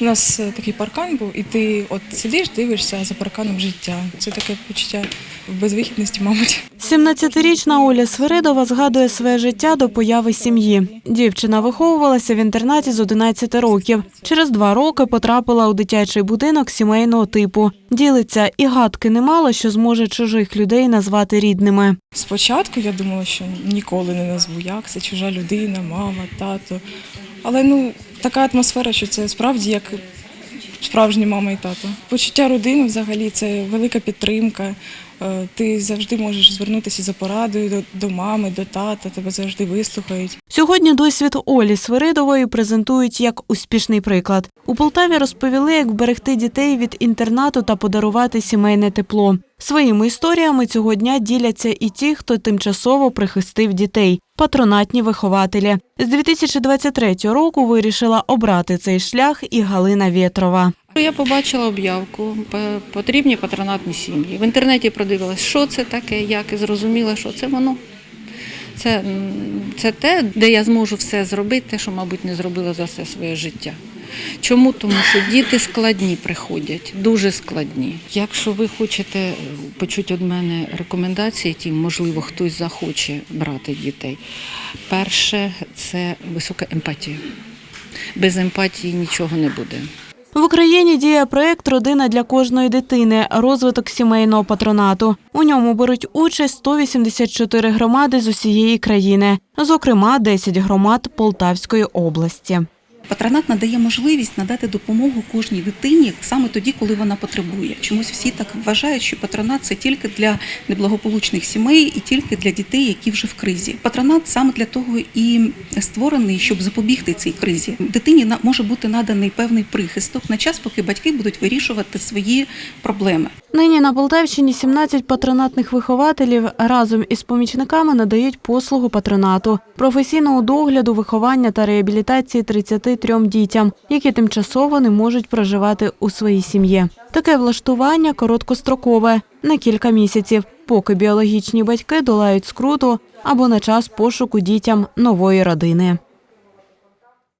У нас е, такий паркан був, і ти от сидиш, дивишся за парканом життя. Це таке почуття безвихідності, мабуть. 17-річна Оля Свиридова згадує своє життя до появи сім'ї. Дівчина виховувалася в інтернаті з 11 років. Через два роки потрапила у дитячий будинок сімейного типу. Ділиться і гадки не мала, що зможе чужих людей назвати рідними. Спочатку я думала, що ніколи не назву, як це чужа людина, мама, тато. Але ну така атмосфера, що це справді як справжні мама і тато. Почуття родини взагалі це велика підтримка. Е, Ти завжди можеш звернутися за порадою до, до мами, до тата, тебе завжди вислухають. Сьогодні досвід Олі Свиридової презентують як успішний приклад. У Полтаві розповіли, як вберегти дітей від інтернату та подарувати сімейне тепло. Своїми історіями цього дня діляться і ті, хто тимчасово прихистив дітей патронатні вихователі. З 2023 року вирішила обрати цей шлях і Галина Вєтрова. Я побачила об'явку, потрібні патронатні сім'ї. В інтернеті продивилась, що це таке, як і зрозуміла, що це воно. Це, це те, де я зможу все зробити, те, що, мабуть, не зробила за все своє життя. Чому? Тому що діти складні приходять, дуже складні. Якщо ви хочете е, почути від мене рекомендації, ті, можливо, хтось захоче брати дітей. Перше це висока емпатія. Без емпатії нічого не буде. В Україні діє проект Родина для кожної дитини. Розвиток сімейного патронату. У ньому беруть участь 184 громади з усієї країни, зокрема 10 громад Полтавської області. Патронат надає можливість надати допомогу кожній дитині саме тоді, коли вона потребує. Чомусь всі так вважають, що патронат це тільки для неблагополучних сімей і тільки для дітей, які вже в кризі. Патронат саме для того і створений, щоб запобігти цій кризі. Дитині може бути наданий певний прихисток на час, поки батьки будуть вирішувати свої проблеми. Нині на Полтавщині 17 патронатних вихователів разом із помічниками надають послугу патронату, професійного догляду, виховання та реабілітації 33 дітям, які тимчасово не можуть проживати у своїй сім'ї. Таке влаштування короткострокове на кілька місяців, поки біологічні батьки долають скруту або на час пошуку дітям нової родини.